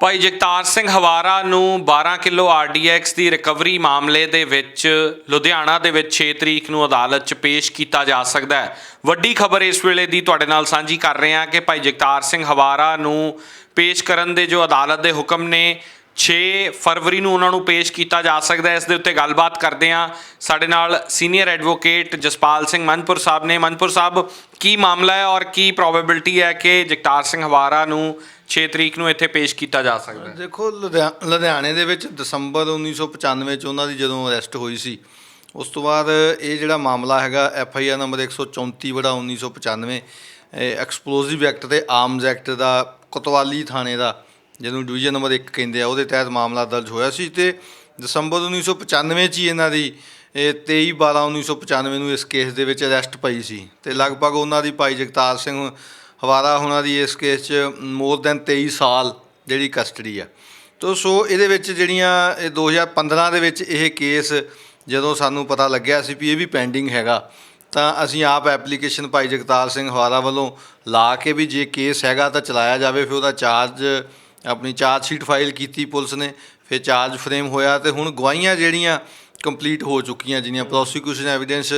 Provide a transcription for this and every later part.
ਭਾਈ ਜਗਤਾਰ ਸਿੰਘ ਹਵਾਰਾ ਨੂੰ 12 kilo RDX ਦੀ recovery ਮਾਮਲੇ ਦੇ ਵਿੱਚ, ਲੁਧਿਆਣਾ ਦੇ ਵਿੱਚ 6 ਤਰੀਕ ਨੂੰ ਅਦਾਲਤ 'ਚ ਪੇਸ਼ ਕੀਤਾ ਜਾ ਸਕਦਾ ਹੈ। ਵੱਡੀ ਖਬਰ ਇਸ ਵੇਲੇ ਦੀ ਤੁਹਾਡੇ ਨਾਲ ਸਾਂਝੀ ਕਰ ਰਹੇ ਹਾਂ ਕਿ ਭਾਈ ਜਗਤਾਰ ਸਿੰਘ ਹਵਾਰਾ ਨੂੰ ਪੇਸ਼ ਕਰਨ ਦੇ ਜੋ ਅਦਾਲਤ ਦੇ ਹੁਕਮ ਨੇ 6 ਫਰਵਰੀ ਨੂੰ ਉਹਨਾਂ ਨੂੰ ਪੇਸ਼ ਕੀਤਾ ਜਾ ਸਕਦਾ ਹੈ। ਇਸ ਦੇ ਉੱਤੇ ਗੱਲਬਾਤ ਕਰਦੇ ਹਾਂ। ਸਾਡੇ ਨਾਲ ਸੀਨੀਅਰ ਐਡਵੋਕੇਟ ਜਸਪਾਲ ਸਿੰਘ ਮਨਪੁਰ ਸਾਹਿਬ ਨੇ। ਮਨਪੁਰ ਸਾਹਿਬ, ਕੀ ਮਾਮਲਾ ਹੈ ਔਰ ਕੀ ਪ੍ਰੋਬੇਬਿਲਟੀ ਹੈ ਕਿ ਜਗਤਾਰ ਸਿੰਘ ਹਵਾਰਾ ਨੂੰ 6 ਤਰੀਕ ਨੂੰ ਇੱਥੇ ਪੇਸ਼ ਕੀਤਾ ਜਾ ਸਕਦਾ ਹੈ। ਦੇਖੋ, ਲੁਧਿਆ- ਲੁਧਿਆਣੇ ਦੇ ਵਿੱਚ ਦਸੰਬਰ 1995 ਚ ਉਹਨਾਂ ਦੀ ਜਦੋਂ ਅਰੈਸਟ ਹੋਈ ਸੀ, ਉਸ ਤੋਂ ਬਾਅਦ ਇਹ ਜਿਹੜਾ ਮਾਮਲਾ ਹੈਗਾ, ਐਫ ਆਈ ਆਰ ਨੰਬਰ 134 ਬੜਾ 1995 ਐਕਸਪਲੋਸਿਵ ਐਕਟ ਤੇ ਆਰਮਸ ਐਕਟ ਦਾ ਕੋਤਵਾਲੀ ਥਾਣੇ ਦਾ, ਜਿਹਨੂੰ ਡਿਵੀਜ਼ਨ ਨੰਬਰ 1 ਕਹਿੰਦੇ ਆ, ਉਹਦੇ ਤਹਿਤ ਮਾਮਲਾ ਦਰਜ ਹੋਇਆ ਸੀ ਤੇ ਦਸੰਬਰ 1995 ਚ ਹੀ ਇਹਨਾਂ ਦੀ, ਇਹ 23 12 1995 ਨੂੰ ਇਸ ਕੇਸ ਦੇ ਵਿੱਚ ਅਰੈਸਟ ਪਈ ਸੀ ਤੇ ਲਗਭਗ ਉਹਨਾਂ ਦੀ ਭਾਈ ਜਗਤਾਰ ਸਿੰਘ ਹਵਾਰਾ ਹੁਣਾਂ ਦੀ ਇਸ ਕੇਸ 'ਚ ਮੋਰ ਦੈਨ 23 ਸਾਲ ਜਿਹੜੀ ਕਸਟਡੀ ਆ। ਤੋ, ਸੋ ਇਹਦੇ ਵਿੱਚ ਜਿਹੜੀਆਂ ਇਹ 2015 ਦੇ ਵਿੱਚ ਇਹ ਕੇਸ ਜਦੋਂ ਸਾਨੂੰ ਪਤਾ ਲੱਗਿਆ ਸੀ ਵੀ ਇਹ ਵੀ ਪੈਂਡਿੰਗ ਹੈਗਾ, ਤਾਂ ਅਸੀਂ ਆਪ ਐਪਲੀਕੇਸ਼ਨ ਭਾਈ ਜਗਤਾਰ ਸਿੰਘ ਹਵਾਰਾ ਵੱਲੋਂ ਲਾ ਕੇ ਵੀ ਜੇ ਕੇਸ ਹੈਗਾ ਤਾਂ ਚਲਾਇਆ ਜਾਵੇ, ਫਿਰ ਉਹਦਾ ਚਾਰਜ ਆਪਣੀ ਚਾਰਜ ਸ਼ੀਟ ਫਾਈਲ ਕੀਤੀ ਪੁਲਿਸ ਨੇ, ਫਿਰ ਚਾਰਜ ਫਰੇਮ ਹੋਇਆ ਤੇ ਹੁਣ ਗਵਾਹੀਆਂ ਜਿਹੜੀਆਂ ਕੰਪਲੀਟ ਹੋ ਚੁੱਕੀਆਂ ਜਿਹੜੀਆਂ ਪ੍ਰੋਸੀਕਿਊਸ਼ਨ ਐਵੀਡੈਂਸ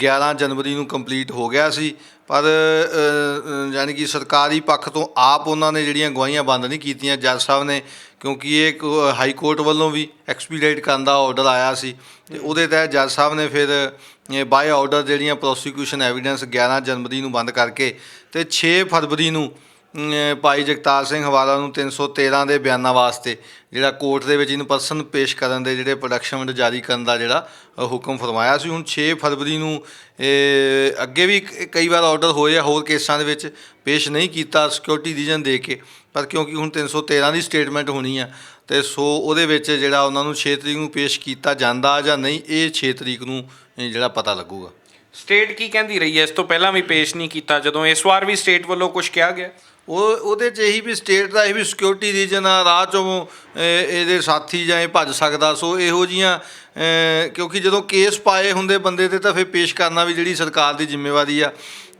11 ਜਨਵਰੀ ਨੂੰ ਕੰਪਲੀਟ ਹੋ ਗਿਆ ਸੀ ਪਰ ਅ, ਯਾਨੀ ਕਿ ਸਰਕਾਰੀ ਪੱਖ ਤੋਂ ਆਪ ਉਹਨਾਂ ਨੇ ਜਿਹੜੀਆਂ ਗਵਾਹੀਆਂ ਬੰਦ ਨਹੀਂ ਕੀਤੀਆਂ ਜੱਜ ਸਾਹਿਬ ਨੇ ਕਿਉਂਕਿ ਇਹ ਕੋ- ਹਾਈ ਕੋਰਟ ਵੱਲੋਂ ਵੀ ਐਕਸਪੀਡੀਟ ਕਰਨ ਦਾ ਆਰਡਰ ਆਇਆ ਸੀ ਤੇ ਉਹਦੇ ਤਹਿਤ ਜੱਜ ਸਾਹਿਬ ਨੇ ਫਿਰ ਇਹ ਬਾਈ ਆਰਡਰ ਜਿਹੜੀਆਂ ਪ੍ਰੋਸੀਕਿਊਸ਼ਨ ਐਵੀਡੈਂਸ 11 ਜਨਵਰੀ ਨੂੰ ਬੰਦ ਕਰਕੇ ਤੇ 6 ਫਰਵਰੀ ਨੂੰ ਭਾਈ ਜਗਤਾਰ ਸਿੰਘ ਹਵਾਲਾ ਨੂੰ 313 ਦੇ ਬਿਆਨਾਂ ਵਾਸਤੇ ਜਿਹੜਾ ਕੋਰਟ ਦੇ ਵਿੱਚ ਇਨ ਪਰਸਨ ਪੇਸ਼ ਕਰਨ ਦੇ ਜਿਹੜੇ ਪ੍ਰੋਡਕਸ਼ਨ ਜਾਰੀ ਕਰਨ ਦਾ ਜਿਹੜਾ ਹੁਕਮ ਫਰਮਾਇਆ ਸੀ। ਹੁਣ 6 ਫਰਵਰੀ ਨੂੰ ਅੱਗੇ ਵੀ ਕਈ ਵਾਰ ਆਰਡਰ ਹੋਏ ਆ, ਹੋਰ ਕੇਸਾਂ ਦੇ ਵਿੱਚ ਪੇਸ਼ ਨਹੀਂ ਕੀਤਾ ਸਿਕਿਉਰਿਟੀ ਰੀਜਨ ਦੇ ਕੇ, ਪਰ ਕਿਉਂਕਿ ਹੁਣ 313 ਦੀ ਸਟੇਟਮੈਂਟ ਹੋਣੀ ਆ, ਤੇ ਸੋ ਉਹਦੇ ਵਿੱਚ ਜਿਹੜਾ ਉਹਨਾਂ ਨੂੰ 6 ਤਰੀਕ ਨੂੰ ਪੇਸ਼ ਕੀਤਾ ਜਾਂਦਾ ਜਾਂ ਨਹੀਂ, ਇਹ 6 ਤਰੀਕ ਨੂੰ ਜਿਹੜਾ ਪਤਾ ਲੱਗੂਗਾ। ਸਟੇਟ ਕੀ ਕਹਿੰਦੀ ਰਹੀ ਹੈ? ਇਸ ਤੋਂ ਪਹਿਲਾਂ ਵੀ ਪੇਸ਼ ਨਹੀਂ ਕੀਤਾ, ਜਦੋਂ ਇਸ ਵਾਰ ਵੀ ਸਟੇਟ ਵੱਲੋਂ ਕੁਝ ਕਿਹਾ ਗਿਆ। ਉਹ ਉਹਦੇ 'ਚ ਇਹੀ ਵੀ ਸਟੇਟ ਦਾ ਇਹ ਵੀ ਸਿਕਿਉਰਿਟੀ ਰੀਜਨ ਆ, ਰਾਹ 'ਚੋਂ ਇਹਦੇ ਸਾਥੀ ਜਾਂ ਇਹ ਭੱਜ ਸਕਦਾ। ਸੋ ਇਹੋ ਜੀਆਂ ਕਿਉਂਕਿ ਜਦੋਂ ਕੇਸ ਪਾਏ ਹੁੰਦੇ ਬੰਦੇ ਤੇ ਤਾਂ ਫਿਰ ਪੇਸ਼ ਕਰਨਾ ਵੀ ਜਿਹੜੀ ਸਰਕਾਰ ਦੀ ਜ਼ਿੰਮੇਵਾਰੀ ਆ।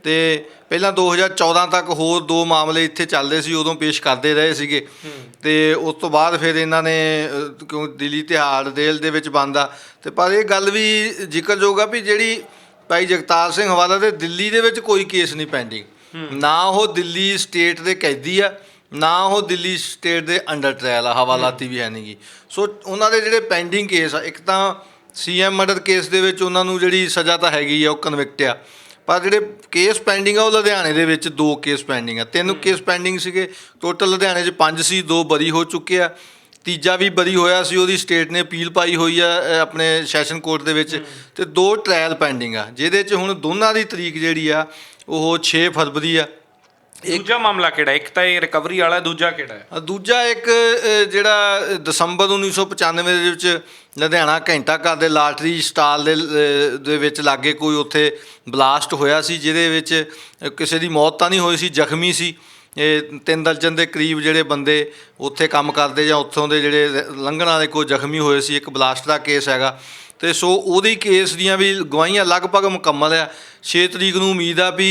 ਤੇ ਪਹਿਲਾਂ 2014 ਤੱਕ ਹੋਰ ਦੋ ਮਾਮਲੇ ਇੱਥੇ ਚੱਲਦੇ ਸੀ, ਉਦੋਂ ਪੇਸ਼ ਕਰਦੇ ਰਹੇ ਸੀਗੇ। ਤੇ ਉਸ ਤੋਂ ਬਾਅਦ ਫਿਰ ਇਹਨਾਂ ਨੇ ਕਿਉਂ ਦਿੱਲੀ, ਤਿਹਾੜ ਜੇਲ੍ਹ ਦੇ ਵਿੱਚ ਬੰਦ ਆ। ਤੇ ਪਰ ਇਹ ਗੱਲ ਵੀ ਜ਼ਿਕਰਯੋਗ ਆ ਵੀ ਜਿਹੜੀ ਭਾਈ ਜਗਤਾਰ ਸਿੰਘ ਹਵਾਲਾ ਦੇ ਦਿੱਲੀ ਦੇ ਵਿੱਚ ਕੋਈ ਕੇਸ ਨਹੀਂ ਪੈਂਡਿੰਗ ਨਾ ਉਹ ਦਿੱਲੀ ਸਟੇਟ ਦੇ ਕੈਦੀ ਆ ਨਾ ਉਹ ਦਿੱਲੀ ਸਟੇਟ ਦੇ ਅੰਡਰ ਟ੍ਰਾਇਲ ਆ ਹਵਾਲਾਤੀ ਵੀ ਹੈ ਨਹੀਂਗੀ ਸੋ ਉਹਨਾਂ ਦੇ ਜਿਹੜੇ ਪੈਂਡਿੰਗ ਕੇਸ ਆ ਇੱਕ ਤਾਂ ਸੀਐਮ ਮਰਡਰ ਕੇਸ ਦੇ ਵਿੱਚ ਉਹਨਾਂ ਨੂੰ ਜਿਹੜੀ ਸਜ਼ਾ ਤਾਂ ਹੈਗੀ ਆ ਉਹ ਕਨਵਿਕਟ ਆ। ਪਰ ਜਿਹੜੇ ਕੇਸ ਪੈਂਡਿੰਗ ਆ ਉਹ ਲੁਧਿਆਣੇ ਦੇ ਵਿੱਚ ਦੋ ਕੇਸ ਪੈਂਡਿੰਗ ਆ। ਤਿੰਨ ਕੇਸ ਪੈਂਡਿੰਗ ਸੀਗੇ। ਟੋਟਲ ਲੁਧਿਆਣੇ 'ਚ ਪੰਜ ਸੀ ਦੋ ਬਰੀ ਹੋ ਚੁੱਕੇ ਆ। ਤੀਜਾ ਵੀ ਬਰੀ ਹੋਇਆ ਸੀ ਉਹਦੀ ਸਟੇਟ ਨੇ ਅਪੀਲ ਪਾਈ ਹੋਈ ਆ ਆਪਣੇ ਸੈਸ਼ਨ ਕੋਰਟ ਦੇ ਵਿੱਚ। ਤੇ ਦੋ ਟ੍ਰਾਇਲ ਪੈਂਡਿੰਗ ਆ ਜਿਹਦੇ 'ਚ ਹੁਣ ਦੋਨਾਂ ਦੀ ਤਰੀਕ ਜਿਹੜੀ ਆ ਉਹ 6 ਫਰਵਰੀ ਆ। ਦੂਜਾ ਮਾਮਲਾ ਕਿਹੜਾ? ਇੱਕ ਤਾਂ ਇਹ ਰਿਕਵਰੀ ਵਾਲਾ ਦੂਜਾ ਕਿਹੜਾ ਹੈ? ਦੂਜਾ ਇੱਕ ਜਿਹੜਾ ਦਸੰਬਰ 1995 ਦੇ ਵਿੱਚ ਲੁਧਿਆਣਾ ਘੰਟਾ ਘਰ ਦੇ ਲਾਟਰੀ ਸਟਾਲ ਦੇ ਦੇ ਵਿੱਚ ਲਾਗੇ ਕੋਈ ਉੱਥੇ ਬਲਾਸਟ ਹੋਇਆ ਸੀ ਜਿਹਦੇ ਵਿੱਚ ਕਿਸੇ ਦੀ ਮੌਤ ਤਾਂ ਨਹੀਂ ਹੋਈ ਸੀ ਜ਼ਖਮੀ ਸੀ। ਇਹ ਤਿੰਨ ਦਰਜਨ ਦੇ ਕਰੀਬ ਜਿਹੜੇ ਬੰਦੇ ਉੱਥੇ ਕੰਮ ਕਰਦੇ ਜਾਂ ਉੱਥੋਂ ਦੇ ਜਿਹੜੇ ਲੰਘਣ ਵਾਲੇ ਕੋਈ ਜ਼ਖਮੀ ਹੋਏ ਸੀ ਇੱਕ ਬਲਾਸਟ ਦਾ ਕੇਸ ਹੈਗਾ। ਤੇ ਸੋ ਉਹਦੀ ਕੇਸ ਦੀਆਂ ਵੀ ਗਵਾਹੀਆਂ ਲਗਭਗ ਮੁਕੰਮਲ ਆ 6 ਤਰੀਕ ਨੂੰ ਉਮੀਦ ਆ ਵੀ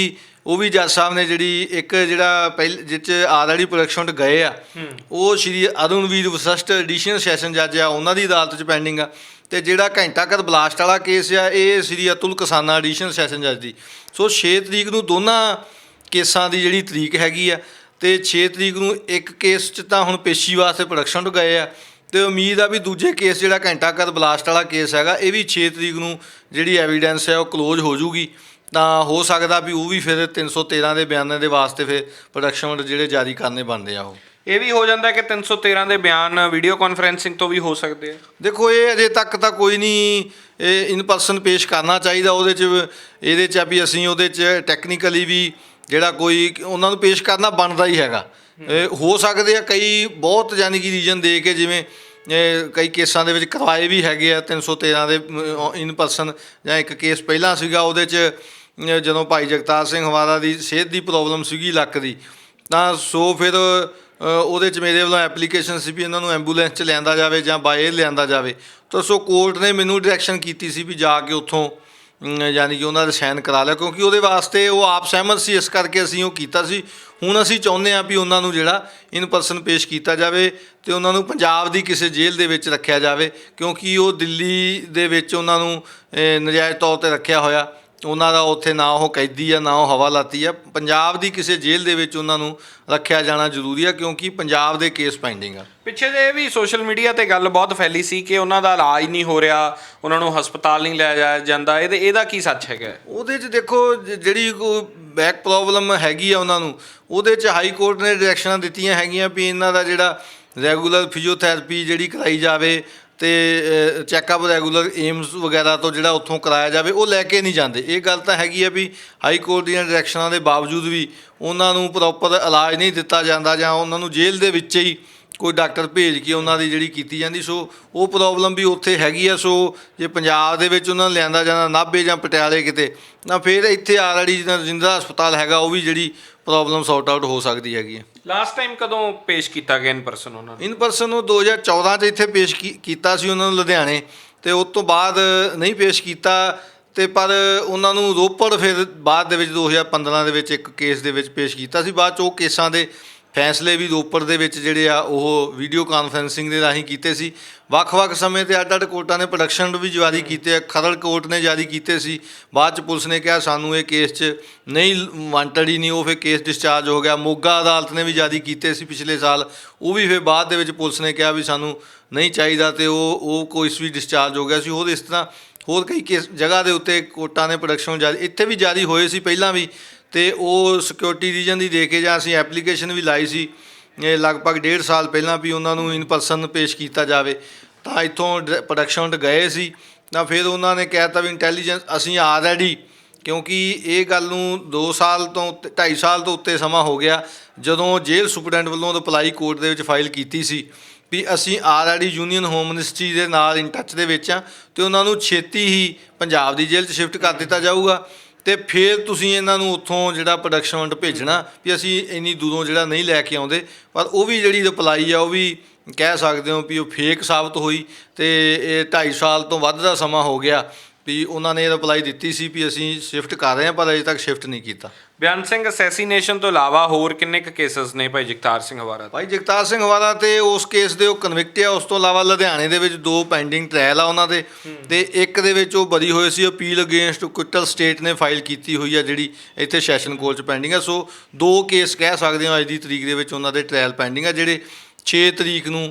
ਉਹ ਵੀ ਜੱਜ ਸਾਹਿਬ ਨੇ ਜਿਹੜੀ ਇੱਕ ਜਿਹੜਾ ਪਹਿਲ ਜਿੱਚ ਆਲਰੇਡੀ ਪ੍ਰੋਡਕਸ਼ਨ ਤੇ ਗਏ ਆ। ਉਹ ਸ਼੍ਰੀ ਅਰੁਣਵੀਰ ਵਸਸਟ ਐਡੀਸ਼ਨਲ ਸੈਸ਼ਨ ਜੱਜ ਆ। ਉਹਨਾਂ ਦੀ ਅਦਾਲਤ 'ਚ ਪੈਂਡਿੰਗ ਆ। ਤੇ ਜਿਹੜਾ ਘੰਟਾ ਘਰ ਬਲਾਸਟ ਵਾਲਾ ਕੇਸ ਆ ਇਹ ਸ਼੍ਰੀ ਅਤੁਲ ਕਸਾਨਾ ਐਡੀਸ਼ਨਲ ਸੈਸ਼ਨ ਜੱਜ ਦੀ। ਸੋ 6 ਤਰੀਕ ਨੂੰ ਦੋਨਾਂ ਕੇਸਾਂ ਦੀ ਜਿਹੜੀ ਤਰੀਕ ਹੈਗੀ ਆ ਤੇ 6 ਤਰੀਕ ਨੂੰ ਇੱਕ ਕੇਸ 'ਚ ਤਾਂ ਹੁਣ ਪੇਸ਼ੀ ਵਾਸਤੇ ਪ੍ਰੋਡਕਸ਼ਨ ਤੋਂ ਗਏ ਆ। ਤੇ ਉਮੀਦ ਆ ਵੀ ਦੂਜੇ ਕੇਸ ਜਿਹੜਾ ਘੰਟਾ ਘਰ ਬਲਾਸਟ ਵਾਲਾ ਕੇਸ ਹੈਗਾ ਇਹ ਵੀ 6 ਤਰੀਕ ਨੂੰ ਜਿਹੜੀ ਐਵੀਡੈਂਸ ਹੈ ਉਹ ਕਲੋਜ਼ ਹੋ ਜੂਗੀ। ਤਾਂ ਹੋ ਸਕਦਾ ਵੀ ਉਹ ਵੀ ਫਿਰ 313 ਦੇ ਬਿਆਨਾਂ ਦੇ ਵਾਸਤੇ ਫਿਰ ਪ੍ਰੋਡਕਸ਼ਨ ਜਿਹੜੇ ਜਾਰੀ ਕਰਨੇ ਬਣਦੇ ਆ ਉਹ। ਇਹ ਵੀ ਹੋ ਜਾਂਦਾ ਕਿ 313 ਦੇ ਬਿਆਨ ਵੀਡੀਓ ਕਾਨਫਰੈਂਸਿੰਗ ਤੋਂ ਵੀ ਹੋ ਸਕਦੇ ਆ। ਦੇਖੋ ਇਹ ਅਜੇ ਤੱਕ ਤਾਂ ਕੋਈ ਨਹੀਂ ਇਹ ਇਨ ਪਰਸਨ ਪੇਸ਼ ਕਰਨਾ ਚਾਹੀਦਾ ਉਹਦੇ ਚ ਇਹਦੇ ਚ ਆ ਵੀ ਅਸੀਂ ਉਹਦੇ ਚ ਟੈਕਨੀਕਲੀ ਵੀ ਜਿਹੜਾ ਕੋਈ ਉਹਨਾਂ ਨੂੰ ਪੇਸ਼ ਕਰਨਾ ਬਣਦਾ ਹੀ ਹੈਗਾ। ਹੋ ਸਕਦੇ ਆ ਕਈ ਬਹੁਤ ਯਾਨੀ ਕਿ ਰੀਜਨ ਦੇ ਕੇ ਜਿਵੇਂ ਕਈ ਕੇਸਾਂ ਦੇ ਵਿੱਚ ਕਰਵਾਏ ਵੀ ਹੈਗੇ ਆ 313 ਦੇ ਇਨ ਪਰਸਨ ਜਾਂ ਇੱਕ ਕੇਸ ਪਹਿਲਾਂ ਸੀਗਾ, ਉਹਦੇ ਚ ਜਦੋਂ ਭਾਈ ਜਗਤਾਰ ਸਿੰਘ ਹਵਾਰਾ ਦੀ ਸਿਹਤ ਦੀ ਪ੍ਰੋਬਲਮ ਸੀਗੀ ਲੱਕ ਦੀ, ਤਾਂ ਸੋ ਫਿਰ ਉਹਦੇ ਚ ਮੇਰੇ ਵੱਲੋਂ ਐਪਲੀਕੇਸ਼ਨ ਸੀ ਵੀ ਇਹਨਾਂ ਨੂੰ ਐਂਬੂਲੈਂਸ ਚ ਲਿਆਂਦਾ ਜਾਵੇ ਜਾਂ ਬਾਏ ਲਿਆਂਦਾ ਜਾਵੇ। ਤਾਂ ਸੋ ਕੋਰਟ ਨੇ ਮੈਨੂੰ ਡਾਇਰੈਕਸ਼ਨ ਕੀਤੀ ਸੀ ਵੀ ਜਾ ਕੇ ਉੱਥੋਂ ਯਾਨੀ ਕਿ ਉਹਨਾਂ ਦੇ ਸਾਈਨ ਕਰਾ ਲਿਆ, ਕਿਉਂਕਿ ਉਹਦੇ ਵਾਸਤੇ ਉਹ ਆਪ ਸਹਿਮਤ ਸੀ, ਇਸ ਕਰਕੇ ਅਸੀਂ ਉਹ ਕੀਤਾ ਸੀ। ਹੁਣ ਅਸੀਂ ਚਾਹੁੰਦੇ ਹਾਂ ਵੀ ਉਹਨਾਂ ਨੂੰ ਜਿਹੜਾ ਇਨ ਪਰਸਨ ਪੇਸ਼ ਕੀਤਾ ਜਾਵੇ ਤੇ ਉਹਨਾਂ ਨੂੰ ਪੰਜਾਬ ਦੀ ਕਿਸੇ ਜੇਲ੍ਹ ਦੇ ਵਿੱਚ ਰੱਖਿਆ ਜਾਵੇ, ਕਿਉਂਕਿ ਉਹ ਦਿੱਲੀ ਦੇ ਵਿੱਚ ਉਹਨਾਂ ਨੂੰ ਨਜਾਇਜ਼ ਤੌਰ ਤੇ ਰੱਖਿਆ ਹੋਇਆ। ਉਹਨਾਂ ਦਾ ਉੱਥੇ ਨਾ ਉਹ ਕੈਦੀ ਆ ਨਾ ਉਹ ਹਵਾਲਾਤੀ ਆ। ਪੰਜਾਬ ਦੀ ਕਿਸੇ ਜੇਲ੍ਹ ਦੇ ਵਿੱਚ ਉਹਨਾਂ ਨੂੰ ਰੱਖਿਆ ਜਾਣਾ ਜ਼ਰੂਰੀ ਆ ਕਿਉਂਕਿ ਪੰਜਾਬ ਦੇ ਕੇਸ ਪੈਂਡਿੰਗ ਆ। ਪਿੱਛੇ ਜੇ ਵੀ ਸੋਸ਼ਲ ਮੀਡੀਆ ਤੇ ਗੱਲ ਬਹੁਤ ਫੈਲੀ ਸੀ ਕਿ ਉਹਨਾਂ ਦਾ ਇਲਾਜ ਨਹੀਂ ਹੋ ਰਿਹਾ ਉਹਨਾਂ ਨੂੰ ਹਸਪਤਾਲ ਨਹੀਂ ਲਿਆ ਜਾਇਆ ਜਾਂਦਾ ਇਹਦੇ ਇਹਦਾ ਕੀ ਸੱਚ ਹੈਗਾ? ਉਹਦੇ 'ਚ ਦੇਖੋ ਜਿਹੜੀ ਕੋਈ ਬੈਕ ਪ੍ਰੋਬਲਮ ਹੈਗੀ ਆ ਉਹਨਾਂ ਨੂੰ ਉਹਦੇ 'ਚ ਹਾਈ ਕੋਰਟ ਨੇ ਡਾਇਰੈਕਸ਼ਨਾਂ ਦਿੱਤੀਆਂ ਹੈਗੀਆਂ ਵੀ ਇਹਨਾਂ ਦਾ ਜਿਹੜਾ ਰੈਗੂਲਰ ਫਿਜ਼ੀਓਥੈਰੇਪੀ ਜਿਹੜੀ ਕਰਾਈ ਜਾਵੇ ਤੇ ਚੈੱਕਅਪ ਰੈਗੂਲਰ ਏਮਸ ਵਗੈਰਾ ਤੋਂ ਜਿਹੜਾ ਉੱਥੋਂ ਕਰਾਇਆ ਜਾਵੇ, ਉਹ ਲੈ ਕੇ ਨਹੀਂ ਜਾਂਦੇ। ਇਹ ਗੱਲ ਤਾਂ ਹੈਗੀ ਆ ਵੀ ਹਾਈ ਕੋਰਟ ਦੀਆਂ ਡਾਇਰੈਕਸ਼ਨਾਂ ਦੇ ਬਾਵਜੂਦ ਵੀ ਉਹਨਾਂ ਨੂੰ ਪ੍ਰੋਪਰ ਇਲਾਜ ਨਹੀਂ ਦਿੱਤਾ ਜਾਂਦਾ ਜਾਂ ਉਹਨਾਂ ਨੂੰ ਜੇਲ੍ਹ ਦੇ ਵਿੱਚ ਹੀ ਕੋਈ ਡਾਕਟਰ ਭੇਜ ਕੇ ਉਹਨਾਂ ਦੀ ਜਿਹੜੀ ਕੀਤੀ ਜਾਂਦੀ ਸੋ ਉਹ ਪ੍ਰੋਬਲਮ ਵੀ ਉੱਥੇ ਹੈਗੀ ਆ ਸੋ ਜੇ ਪੰਜਾਬ ਦੇ ਵਿੱਚ ਉਹਨਾਂ ਨੂੰ ਲਿਆਂਦਾ ਜਾਂਦਾ ਨਾਭੇ ਜਾਂ ਪਟਿਆਲੇ ਕਿਤੇ ਨਾ ਫਿਰ ਇੱਥੇ ਆਲਰੇਡੀ ਜਿਹੜਾ ਰਜਿੰਦਰਾ ਹਸਪਤਾਲ ਹੈਗਾ ਉਹ ਵੀ ਜਿਹੜੀ ਪ੍ਰੋਬਲਮ ਸੌਰਟ ਆਊਟ ਹੋ ਸਕਦੀ ਹੈਗੀ ਹੈ ਲਾਸਟ ਟਾਈਮ ਕਦੋਂ ਪੇਸ਼ ਕੀਤਾ ਗਿਆ ਇਨ ਪਰਸਨ ਉਹਨਾਂ ਨੂੰ? ਇਨ ਪਰਸਨ ਨੂੰ 2014 ਚ ਇੱਥੇ ਪੇਸ਼ ਕੀਤਾ ਸੀ ਉਹਨਾਂ ਨੂੰ ਲੁਧਿਆਣੇ ਤੇ ਉਸ ਤੋਂ ਬਾਅਦ ਨਹੀਂ ਪੇਸ਼ ਕੀਤਾ ਤੇ ਪਰ ਉਹਨਾਂ ਨੂੰ ਰੋਪੜ ਫਿਰ ਬਾਅਦ ਦੇ ਵਿੱਚ 2015 ਦੇ ਵਿੱਚ ਇੱਕ ਕੇਸ ਦੇ ਵਿੱਚ ਪੇਸ਼ ਕੀਤਾ ਸੀ ਬਾਅਦ ਚ ਉਹ ਕੇਸਾਂ ਦੇ ਫੈਸਲੇ ਵੀ ਰੋਪੜ ਦੇ ਵਿੱਚ ਜਿਹੜੇ ਆ ਉਹ ਵੀਡੀਓ ਕਾਨਫਰੈਂਸਿੰਗ ਦੇ ਰਾਹੀਂ ਕੀਤੇ ਸੀ। ਵੱਖ-ਵੱਖ ਸਮੇਂ ਤੇ ਅੱਡ-ਅੱਡ ਕੋਰਟਾਂ ਨੇ ਪ੍ਰੋਡਕਸ਼ਨ ਵੀ ਜਾਰੀ ਕੀਤੇ ਆ। ਖਰੜ ਕੋਰਟ ਨੇ ਜਾਰੀ ਕੀਤੇ ਸੀ। ਬਾਅਦ ਚ ਪੁਲਿਸ ਨੇ ਕਿਹਾ, ਸਾਨੂੰ ਇਹ ਕੇਸ 'ਚ ਨਹੀਂ ਵਾਂਟਡ ਹੀ ਨਹੀਂ। ਉਹ ਫਿਰ ਕੇਸ ਡਿਸਚਾਰਜ ਹੋ ਗਿਆ। ਮੋਗਾ ਅਦਾਲਤ ਨੇ ਵੀ ਜਾਰੀ ਕੀਤੇ ਸੀ ਪਿਛਲੇ ਸਾਲ। ਉਹ ਵੀ ਫਿਰ ਬਾਅਦ ਦੇ ਵਿੱਚ ਪੁਲਿਸ ਨੇ ਕਿਹਾ ਵੀ ਸਾਨੂੰ ਨਹੀਂ ਚਾਹੀਦਾ ਤੇ ਉਹ ਉਹ ਕੋਈ ਵੀ ਡਿਸਚਾਰਜ ਹੋ ਗਿਆ ਸੀ। ਹੋਰ ਇਸ ਤਰ੍ਹਾਂ ਹੋਰ ਕਈ ਕੇਸ ਜਗ੍ਹਾ ਦੇ ਉੱਤੇ ਕੋਰਟਾਂ ਨੇ ਪ੍ਰੋਡਕਸ਼ਨ ਜਾਰੀ, ਇੱਥੇ ਵੀ ਜਾਰੀ ਹੋਏ ਸੀ। ਪਹਿਲਾਂ ਵੀ ਤੇ ਉਹ ਸਿਕਿਉਰਿਟੀ ਰੀਜਨ ਦੀ ਦੇ ਕੇ ਜਾਂ ਅਸੀਂ ਐਪਲੀਕੇਸ਼ਨ ਵੀ ਲਾਈ ਸੀ, ਇਹ ਲਗਭਗ ਡੇਢ ਸਾਲ ਪਹਿਲਾਂ ਵੀ ਉਹਨਾਂ ਨੂੰ ਇਨ ਪਰਸਨ ਪੇਸ਼ ਕੀਤਾ ਜਾਵੇ, ਤਾਂ ਇੱਥੋਂ ਪ੍ਰੋਡਕਸ਼ਨ ਗਏ ਸੀ, ਤਾਂ ਫਿਰ ਉਹਨਾਂ ਨੇ ਕਹਿਤਾ ਵੀ ਇੰਟੈਲੀਜੈਂਸ ਅਸੀਂ ਆਲਰੇਡੀ ਕਿਉਂਕਿ ਇਹ ਗੱਲ ਨੂੰ 2 ਸਾਲ ਤੋਂ 2.5 ਸਾਲ ਤੋਂ ਉੱਤੇ ਸਮਾਂ ਹੋ ਗਿਆ, ਜਦੋਂ ਜੇਲ੍ਹ ਸੁਪਰਡੈਂਟ ਵੱਲੋਂ ਅਪਲਾਈ ਕੋਰਟ ਦੇ ਵਿੱਚ ਫਾਈਲ ਕੀਤੀ ਸੀ, ਵੀ ਅਸੀਂ ਆਲਰੇਡੀ ਯੂਨੀਅਨ ਹੋਮ ਮਿਨਿਸਟਰੀ ਦੇ ਨਾਲ ਇਨ ਟੱਚ ਦੇ ਵਿੱਚ ਆ ਤੇ ਉਹਨਾਂ ਨੂੰ ਛੇਤੀ ਹੀ ਪੰਜਾਬ ਦੀ ਜੇਲ੍ਹ 'ਚ ਸ਼ਿਫਟ ਕਰ ਦਿੱਤਾ ਜਾਊਗਾ ਤੇ ਫਿਰ ਤੁਸੀਂ ਇਹਨਾਂ ਨੂੰ ਉੱਥੋਂ ਜਿਹੜਾ ਪ੍ਰੋਡਕਸ਼ਨ ਵੰਡ ਭੇਜਣਾ ਵੀ ਅਸੀਂ ਇੰਨੀ ਦੂਰੋਂ ਜਿਹੜਾ ਨਹੀਂ ਲੈ ਕੇ ਆਉਂਦੇ। ਪਰ ਉਹ ਵੀ ਜਿਹੜੀ ਰਿਪਲਾਈ ਆ, ਉਹ ਵੀ ਕਹਿ ਸਕਦੇ ਹੋ ਵੀ ਉਹ ਫੇਕ ਸਾਬਤ ਹੋਈ ਤੇ ਇਹ 2.5 ਸਾਲ ਤੋਂ ਵੱਧ ਦਾ ਸਮਾਂ ਹੋ ਗਿਆ। ਵੀ ਉਹਨਾਂ ਨੇ ਰਿਪਲਾਈ ਦਿੱਤੀ ਸੀ ਵੀ ਅਸੀਂ ਸ਼ਿਫਟ ਕਰ ਰਹੇ ਹਾਂ ਪਰ ਅਜੇ ਤੱਕ ਸ਼ਿਫਟ ਨਹੀਂ ਕੀਤਾ। ਬਿਆਨ ਸਿੰਘ ਅਸੈਸੀਨੇਸ਼ਨ ਤੋਂ ਇਲਾਵਾ ਹੋਰ ਕਿੰਨੇ ਕੁ ਕੇਸਸ ਨੇ ਭਾਈ ਜਗਤਾਰ ਸਿੰਘ ਹਵਾਰਾ? ਭਾਈ ਜਗਤਾਰ ਸਿੰਘ ਹਵਾਲਾ ਤੇ ਉਸ ਕੇਸ ਦੇ ਉਹ ਕਨਵਿਕਟ ਆ ਉਸ ਤੋਂ ਇਲਾਵਾ ਲੁਧਿਆਣੇ ਦੇ ਵਿੱਚ ਦੋ ਪੈਂਡਿੰਗ ਟ੍ਰਾਇਲ ਆ ਉਹਨਾਂ ਦੇ। ਤੇ ਇੱਕ ਦੇ ਵਿੱਚ ਉਹ ਬਰੀ ਹੋਏ ਸੀ ਅਪੀਲ ਅਗੇਂਸਟ ਕੁਇਟਲ ਸਟੇਟ ਨੇ ਫਾਈਲ ਕੀਤੀ ਹੋਈ ਆ ਜਿਹੜੀ ਇੱਥੇ ਸੈਸ਼ਨ ਕੋਰਟ 'ਚ ਪੈਂਡਿੰਗ ਆ। ਸੋ ਦੋ ਕੇਸ ਕਹਿ ਸਕਦੇ ਹਾਂ ਅੱਜ ਦੀ ਤਰੀਕ ਦੇ ਵਿੱਚ ਉਹਨਾਂ ਦੇ ਟ੍ਰਾਇਲ ਪੈਂਡਿੰਗ ਆ ਜਿਹੜੇ 6 ਤਰੀਕ ਨੂੰ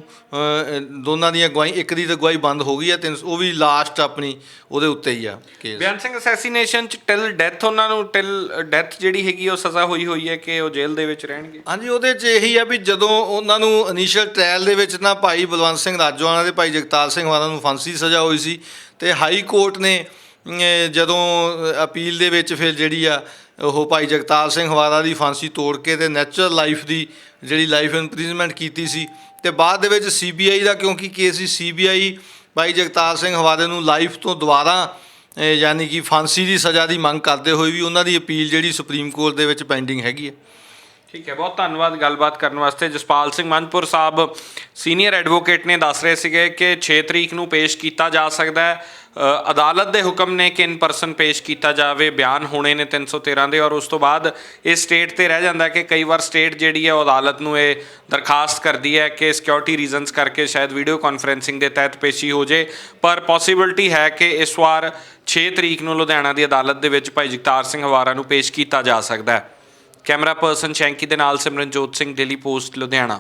ਦੋਨਾਂ ਦੀਆਂ ਗਵਾਹੀ ਇੱਕ ਦੀ ਤਾਂ ਗਵਾਹੀ ਬੰਦ ਹੋ ਗਈ ਆ ਤਿੰਨ ਉਹ ਵੀ ਲਾਸਟ ਆਪਣੀ ਉਹਦੇ ਉੱਤੇ ਹੀ ਆ ਕੇਸ ਬਿਆਨ ਸਿੰਘ ਅਸੈਸੀਨੇਸ਼ਨ ਚ ਟਿਲ ਡੈਥ ਉਹਨਾਂ ਨੂੰ ਟਿਲ ਡੈਥ ਜਿਹੜੀ ਹੈਗੀ ਉਹ ਸਜ਼ਾ ਹੋਈ ਹੋਈ ਹੈ ਕਿ ਉਹ ਜੇਲ੍ਹ ਦੇ ਵਿੱਚ ਰਹਿਣਗੇ? ਹਾਂਜੀ ਉਹਦੇ 'ਚ ਇਹੀ ਆ ਵੀ ਜਦੋਂ ਉਹਨਾਂ ਨੂੰ ਇਨੀਸ਼ੀਅਲ ਟ੍ਰਾਇਲ ਦੇ ਵਿੱਚ ਨਾ ਭਾਈ ਬਲਵੰਤ ਸਿੰਘ ਰਾਜੋਆਣਾ ਦੇ ਭਾਈ ਜਗਤਾਰ ਸਿੰਘ ਵਾਲਾ ਨੂੰ ਫਾਂਸੀ ਦੀ ਸਜ਼ਾ ਹੋਈ ਸੀ ਤੇ ਹਾਈ ਕੋਰਟ ਨੇ ਜਦੋਂ ਅਪੀਲ ਦੇ ਵਿੱਚ ਫਿਰ ਜਿਹੜੀ ਆ ਉਹ ਭਾਈ ਜਗਤਾਰ ਸਿੰਘ ਹਵਾਰਾ ਦੀ ਫਾਂਸੀ ਤੋੜ ਕੇ ਤੇ ਨੈਚੁਰਲ ਲਾਈਫ ਦੀ ਜਿਹੜੀ ਲਾਈਫ ਇੰਪ੍ਰਿਜ਼ਨਮੈਂਟ ਕੀਤੀ ਸੀ ਤੇ ਬਾਅਦ ਦੇ ਵਿੱਚ ਸੀਬੀਆਈ ਦਾ ਕਿਉਂਕਿ ਕੇਸ ਸੀ ਸੀਬੀਆਈ ਭਾਈ ਜਗਤਾਰ ਸਿੰਘ ਹਵਾਰੇ ਨੂੰ ਲਾਈਫ ਤੋਂ ਦੁਬਾਰਾ ਯਾਨੀ ਕਿ ਫਾਂਸੀ ਦੀ ਸਜ਼ਾ ਦੀ ਮੰਗ ਕਰਦੇ ਹੋਏ ਵੀ ਉਹਨਾਂ ਦੀ ਅਪੀਲ ਜਿਹੜੀ ਸੁਪਰੀਮ ਕੋਰਟ ਦੇ ਵਿੱਚ ਪੈਂਡਿੰਗ ਹੈਗੀ ਹੈ। ਠੀਕ ਹੈ, ਬਹੁਤ ਧੰਨਵਾਦ ਗੱਲਬਾਤ ਕਰਨ ਵਾਸਤੇ। ਜਸਪਾਲ ਸਿੰਘ ਮਨਪੁਰ ਸਾਹਿਬ ਸੀਨੀਅਰ ਐਡਵੋਕੇਟ ਨੇ ਦੱਸ ਰਹੇ ਸੀਗੇ ਕਿ 6 ਤਰੀਕ ਨੂੰ ਪੇਸ਼ ਕੀਤਾ ਜਾ ਸਕਦਾ ਹੈ। ਅਦਾਲਤ ਦੇ ਹੁਕਮ ਨੇ ਕਿ ਇਨ ਪਰਸਨ ਪੇਸ਼ ਕੀਤਾ ਜਾਵੇ, ਬਿਆਨ ਹੋਣੇ ਨੇ 313 ਦੇ ਔਰ ਉਸ ਤੋਂ ਬਾਅਦ ਇਹ ਸਟੇਟ ਤੇ ਰਹਿ ਜਾਂਦਾ ਕਿ ਕਈ ਵਾਰ ਸਟੇਟ ਜਿਹੜੀ ਹੈ ਉਹ ਅਦਾਲਤ ਨੂੰ ਇਹ ਦਰਖਾਸਤ ਕਰਦੀ ਹੈ ਕਿ ਸਿਕਿਉਰਿਟੀ ਰੀਜ਼ਨਸ ਕਰਕੇ ਸ਼ਾਇਦ ਵੀਡੀਓ ਕਾਨਫਰੈਂਸਿੰਗ ਦੇ ਤਹਿਤ ਪੇਸ਼ੀ ਹੋ ਜੇ। ਪਰ ਪੋਸਿਬਿਲਿਟੀ ਹੈ ਕਿ ਇਸ ਵਾਰ 6 ਤਰੀਕ ਨੂੰ ਲੁਧਿਆਣਾ ਦੀ ਅਦਾਲਤ ਦੇ ਵਿੱਚ ਭਾਈ ਜਗਤਾਰ ਸਿੰਘ ਹਵਾਰਾ ਨੂੰ ਪੇਸ਼ ਕੀਤਾ ਜਾ ਸਕਦਾ ਹੈ। ਕੈਮਰਾ ਪਰਸਨ ਸ਼ੈਂਕੀ ਦੇ ਨਾਲ ਸਿਮਰਨਜੋਤ ਸਿੰਘ, ਡੇਲੀ ਪੋਸਟ, ਲੁਧਿਆਣਾ।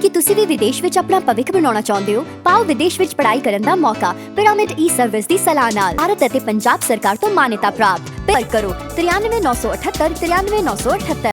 ਕੀ ਤੁਸੀਂ ਵੀ ਵਿਦੇਸ਼ ਵਿੱਚ ਆਪਣਾ ਭਵਿੱਖ ਬਣਾਉਣਾ ਚਾਹੁੰਦੇ ਹੋ? ਪਾਓ ਵਿਦੇਸ਼ ਵਿੱਚ ਪੜ੍ਹਾਈ ਕਰਨ ਦਾ ਮੌਕਾ, ਪਿਰਾਮਿਡ ਈ ਸਰਵਿਸ ਦੀ ਸਲਾਹ ਨਾਲ। ਭਾਰਤ ਅਤੇ ਪੰਜਾਬ ਸਰਕਾਰ ਤੋਂ ਮਾਨਤਾ ਪ੍ਰਾਪਤ। ਪਰ ਕਰੋ 93978 93978